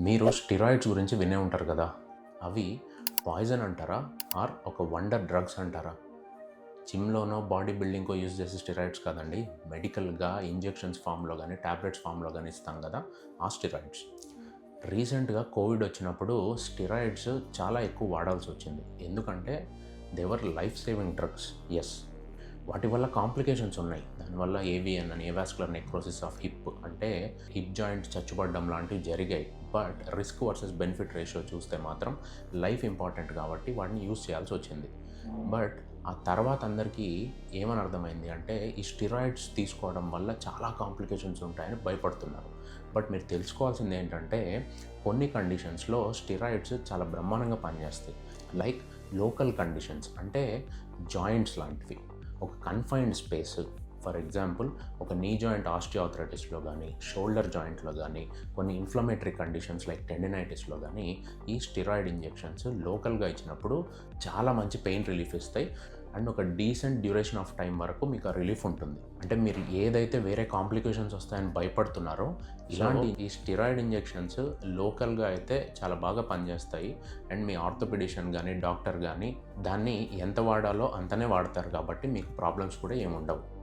మీరు స్టిరాయిడ్స్ గురించి వినే ఉంటారు కదా అవి పాయిజన్ అంటారా? ఆర్ ఒక వండర్ డ్రగ్స్ అంటారా? జిమ్లోనో బాడీ బిల్డింగ్కో యూజ్ చేసే స్టిరాయిడ్స్ కాదండి. మెడికల్గా ఇంజెక్షన్స్ ఫామ్లో కానీ ట్యాబ్లెట్స్ ఫామ్లో కానీ ఇస్తాం కదా ఆ స్టిరాయిడ్స్. రీసెంట్గా కోవిడ్ వచ్చినప్పుడు స్టిరాయిడ్స్ చాలా ఎక్కువ వాడాల్సి వచ్చింది. ఎందుకంటే దేవర్ లైఫ్ సేవింగ్ డ్రగ్స్ ఎస్ వాటి వల్ల కాంప్లికేషన్స్ ఉన్నాయి. దానివల్ల ఏవిఎన్ అని ఏవాస్కులర్ నెక్రోసిస్ ఆఫ్ హిప్ అంటే హిప్ జాయింట్ చచ్చుపడడం లాంటివి జరిగాయి. But risk versus benefit ratio చూస్తే మాత్రం లైఫ్ ఇంపార్టెంట్ కాబట్టి వాటిని యూస్ చేయాల్సి వచ్చింది. బట్ ఆ తర్వాత అందరికీ ఏమని అర్థమైంది అంటే ఈ స్టిరాయిడ్స్ తీసుకోవడం వల్ల చాలా కాంప్లికేషన్స్ ఉంటాయని భయపడుతున్నారు. బట్ మీరు తెలుసుకోవాల్సింది ఏంటంటే కొన్ని కండిషన్స్లో స్టిరాయిడ్స్ చాలా బ్రహ్మాండంగా పనిచేస్తాయి. లైక్ లోకల్ కండిషన్స్ అంటే జాయింట్స్ లాంటివి. ఒక కన్ఫైన్డ్ స్పేస్ ఫర్ ఎగ్జాంపుల్ ఒక నీ జాయింట్ ఆస్టియోథరైటిస్లో కానీ షోల్డర్ జాయింట్లో కానీ కొన్ని ఇన్ఫ్లమేటరీ కండిషన్స్ లైక్ టెండినైటిస్లో కానీ ఈ స్టిరాయిడ్ ఇంజెక్షన్స్ లోకల్గా ఇచ్చినప్పుడు చాలా మంచి పెయిన్ రిలీఫ్ ఇస్తాయి. అండ్ ఒక డీసెంట్ డ్యూరేషన్ ఆఫ్ టైం వరకు మీకు ఆ రిలీఫ్ ఉంటుంది. అంటే మీరు ఏదైతే వేరే కాంప్లికేషన్స్ వస్తాయని భయపడుతున్నారో ఇలాంటి ఈ స్టిరాయిడ్ ఇంజెక్షన్స్ లోకల్గా అయితే చాలా బాగా పనిచేస్తాయి. అండ్ మీ ఆర్థోపెడిషన్ కానీ డాక్టర్ కానీ దాన్ని ఎంత వాడాలో అంతనే వాడతారు కాబట్టి మీకు ప్రాబ్లమ్స్ కూడా ఏముండవు.